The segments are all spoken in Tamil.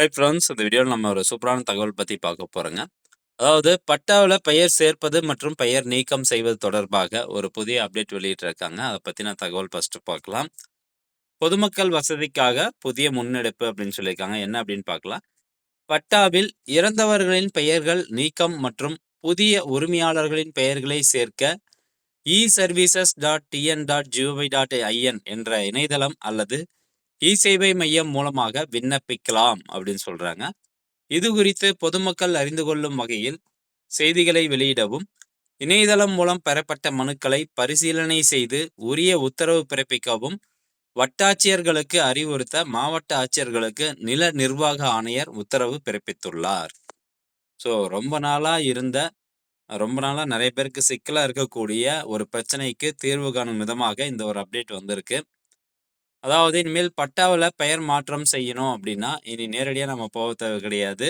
ஹை ஃப்ரெண்ட்ஸ் இந்த வீடியோவில் நம்ம ஒரு சூப்பரான தகவல் பற்றி பார்க்க போகிறோங்க அதாவது பட்டாவில் பெயர் சேர்ப்பது மற்றும் பெயர் நீக்கம் செய்வது தொடர்பாக ஒரு புதிய அப்டேட் வெளியிட்டிருக்காங்க. அதை பற்றின தகவல் ஃபஸ்ட்டு பார்க்கலாம். பொதுமக்கள் வசதிக்காக புதிய முன்னெடுப்பு அப்படின்னு சொல்லியிருக்காங்க. என்ன அப்படின்னு பார்க்கலாம். பட்டாவில் இறந்தவர்களின் பெயர்கள் நீக்கம் மற்றும் புதிய உரிமையாளர்களின் பெயர்களை சேர்க்க e services dot TN dot GOV dot IN என்ற இணையதளம் அல்லது இ சேவை மையம் மூலமாக விண்ணப்பிக்கலாம் அப்படின்னு சொல்றாங்க. இது குறித்து பொதுமக்கள் அறிந்து கொள்ளும் வகையில் செய்திகளை வெளியிடவும் இணையதளம் மூலம் பெறப்பட்ட மனுக்களை பரிசீலனை செய்து உரிய உத்தரவு பிறப்பிக்கவும் வட்டாட்சியர்களுக்கு அறிவுறுத்த மாவட்ட ஆட்சியர்களுக்கு நில நிர்வாக ஆணையர் உத்தரவு பிறப்பித்துள்ளார். ஸோ ரொம்ப நாளா இருந்த ரொம்ப நாளா நிறைய பேருக்கு சிக்கலா இருக்கக்கூடிய ஒரு பிரச்சனைக்கு தீர்வு காணும் விதமாக இந்த ஒரு அப்டேட் வந்திருக்கு. அதாவது இனிமேல் பட்டாவில் பெயர் மாற்றம் செய்யணும் அப்படின்னா இனி நேரடியாக நம்ம போக தேவை கிடையாது.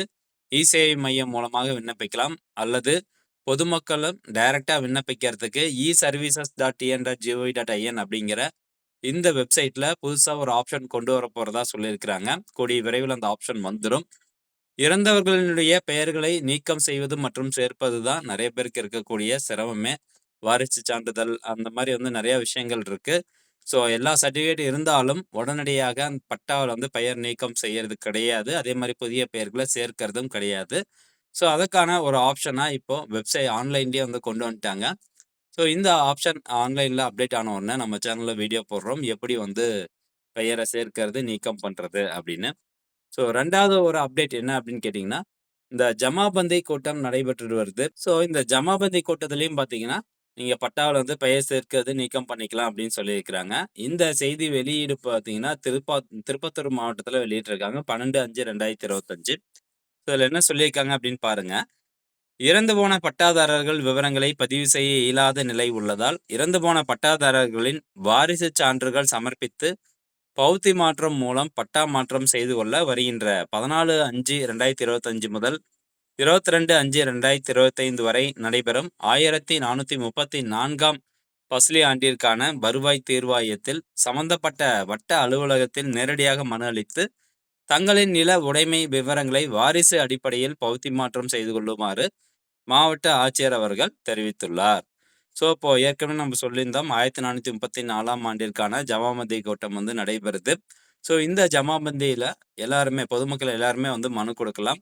இ சேவை மையம் மூலமாக விண்ணப்பிக்கலாம். அல்லது பொதுமக்களும் டைரக்டாக விண்ணப்பிக்கிறதுக்கு e services dot TN dot GOV dot IN அப்படிங்கிற இந்த வெப்சைட்டில் புதுசாக ஒரு ஆப்ஷன் கொண்டு வர போகிறதா சொல்லியிருக்கிறாங்க. கூடிய விரைவில் அந்த ஆப்ஷன் வந்துடும். இறந்தவர்களினுடைய பெயர்களை நீக்கம் செய்வது மற்றும் சேர்ப்பது தான் நிறைய பேருக்கு இருக்கக்கூடிய சிரமமே. வாரிசு சான்றிதழ் அந்த மாதிரி வந்து நிறைய விஷயங்கள் இருக்குது ஸோ எல்லா சர்டிஃபிகேட் இருந்தாலும் உடனடியாக அந்த பட்டாவில் வந்து பெயர் நீக்கம் செய்யறது கிடையாது. அதே மாதிரி புதிய பெயர்களை சேர்க்கிறதும் கிடையாது. ஸோ அதுக்கான ஒரு ஆப்ஷனாக இப்போ வெப்சைட் ஆன்லைன்லேயே வந்து கொண்டு வந்துட்டாங்க. ஸோ இந்த ஆப்ஷன் ஆன்லைனில் அப்டேட் ஆன உடனே நம்ம சேனலில் வீடியோ போடுறோம். எப்படி வந்து பெயரை சேர்க்கிறது நீக்கம் பண்ணுறது அப்படின்னு. ஸோ ரெண்டாவது ஒரு அப்டேட் என்ன அப்படின்னு கேட்டிங்கன்னா இந்த ஜமாபந்தி கூட்டம் நடைபெற்று வருது. ஸோ இந்த ஜமாபந்தி கூட்டத்துலேயும் பார்த்தீங்கன்னா நீங்க பட்டாவில் வந்து பெயர் சேர்க்கிறது நீக்கம் பண்ணிக்கலாம் அப்படின்னு சொல்லியிருக்கிறாங்க. இந்த செய்தி வெளியீடு பார்த்தீங்கன்னா திருப்பா திருப்பத்தூர் மாவட்டத்தில் வெளியிட்டிருக்காங்க. பன்னெண்டு அஞ்சு ரெண்டாயிரத்தி இருபத்தஞ்சு. இதில் என்ன சொல்லியிருக்காங்க அப்படின்னு பாருங்க. இறந்து போன பட்டாதாரர்கள் விவரங்களை பதிவு செய்ய இயலாத நிலை உள்ளதால் இறந்து போன பட்டாதாரர்களின் வாரிசு சான்றுகள் சமர்ப்பித்து பௌத்தி மாற்றம் மூலம் பட்டா மாற்றம் செய்து கொள்ள வருகின்ற பதினாலு அஞ்சு ரெண்டாயிரத்தி இருபத்தஞ்சு முதல் இருபத்தி ரெண்டு அஞ்சு ரெண்டாயிரத்தி இருபத்தைந்து வரை நடைபெறும் ஆயிரத்தி நானூற்றி முப்பத்தி நான்காம் பசுலி ஆண்டிற்கான வருவாய் தீர்வாயத்தில் சம்பந்தப்பட்ட வட்ட அலுவலகத்தில் நேரடியாக மனு அளித்து தங்களின் நில உடைமை விவரங்களை வாரிசு அடிப்படையில் பௌத்தி மாற்றம் செய்து கொள்ளுமாறு மாவட்ட ஆட்சியர் அவர்கள் தெரிவித்துள்ளார். ஸோ இப்போ ஏற்கனவே நம்ம சொல்லியிருந்தோம் ஆயிரத்தி நானூற்றி முப்பத்தி நாலாம் ஆண்டிற்கான ஜமாபந்தி கூட்டம் வந்து நடைபெறுது. ஸோ இந்த ஜமாபந்தியில் எல்லாருமே பொதுமக்கள் எல்லாருமே வந்து மனு கொடுக்கலாம்.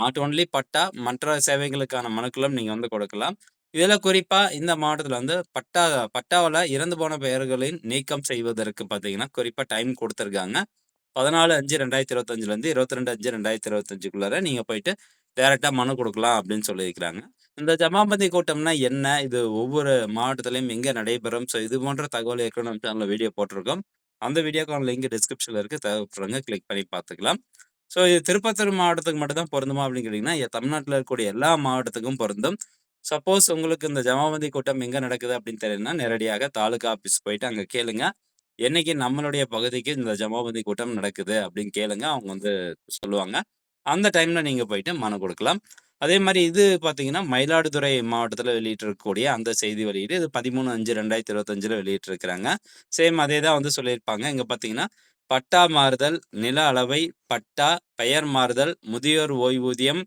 நாட் ஒன்லி பட்டா மற்ற சேவைகளுக்கான மனுக்களும் நீங்கள் வந்து கொடுக்கலாம். இதில் குறிப்பாக இந்த மாவட்டத்தில் வந்து பட்டா பட்டாவில் இறந்து போன பெயர்களின் நீக்கம் செய்வதற்கு பார்த்தீங்கன்னா குறிப்பாக டைம் கொடுத்துருக்காங்க. பதினாலு அஞ்சு ரெண்டாயிரத்தி இருபத்தஞ்சிலேருந்து இருபத்தி ரெண்டு அஞ்சு ரெண்டாயிரத்தி இருபத்தஞ்சுக்குள்ளார நீங்கள் போயிட்டு டேரெக்டாக மனு கொடுக்கலாம் அப்படின்னு சொல்லியிருக்கிறாங்க. இந்த ஜமாபந்தி கூட்டம்னா என்ன? இது ஒவ்வொரு மாவட்டத்திலையும் எங்கே நடைபெறும்? ஸோ இது போன்ற தகவல் ஏற்கனவே சேனலில் வீடியோ போட்டிருக்கோம். அந்த வீடியோக்கான லிங்க் டிஸ்கிரிப்ஷனில் இருக்குது தேவைப்படுறவங்க கிளிக் பண்ணி பார்த்துக்கலாம். ஸோ இது திருப்பத்தூர் மாவட்டத்துக்கு மட்டும் தான் பொருந்துமா அப்படின்னு கேட்டிங்கன்னா தமிழ்நாட்டில் இருக்கக்கூடிய எல்லா மாவட்டத்துக்கும் பொருந்தும். சப்போஸ் உங்களுக்கு இந்த ஜமாபந்தி கூட்டம் எங்கே நடக்குது அப்படின்னு தெரியலனா நேரடியாக தாலுகா ஆஃபீஸ் போயிட்டு அங்கே கேளுங்க. என்னைக்கு நம்மளுடைய பகுதிக்கு இந்த ஜமாபந்தி கூட்டம் நடக்குது அப்படின்னு கேளுங்க. அவங்க வந்து சொல்லுவாங்க. அந்த டைமில் நீங்கள் போயிட்டு மனு கொடுக்கலாம். அதே மாதிரி இது பார்த்தீங்கன்னா மயிலாடுதுறை மாவட்டத்தில் வெளியிட்டிருக்கக்கூடிய அந்த செய்தி வெளியீடு இது பதிமூணு அஞ்சு ரெண்டாயிரத்தி இருபத்தஞ்சில் வெளியிட்டிருக்கிறாங்க. சேம் அதே தான் வந்து சொல்லியிருப்பாங்க. இங்கே பார்த்தீங்கன்னா பட்டா மாறுதல் நில அளவை பட்டா பெயர் மாறுதல் முதியோர் ஓய்வூதியம்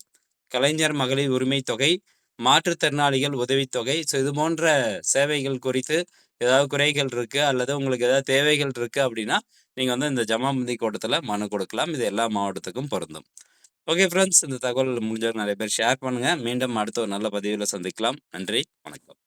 கலைஞர் மகளிர் உரிமை தொகை மாற்றுத்திறனாளிகள் உதவித்தொகை ஸோ இது போன்ற சேவைகள் குறித்து ஏதாவது குறைகள் இருக்குது அல்லது உங்களுக்கு ஏதாவது தேவைகள் இருக்குது அப்படின்னா நீங்கள் வந்து இந்த ஜமாபந்தி கூட்டத்தில் மனு கொடுக்கலாம். இது எல்லா மாவட்டத்துக்கும் பொருந்தும். ஓகே ஃப்ரெண்ட்ஸ் இந்த தகவல் முடிஞ்சவங்க நிறைய பேர் ஷேர் பண்ணுங்கள் மீண்டும் அடுத்த ஒரு நல்ல பதிவில் சந்திக்கலாம். நன்றி வணக்கம்.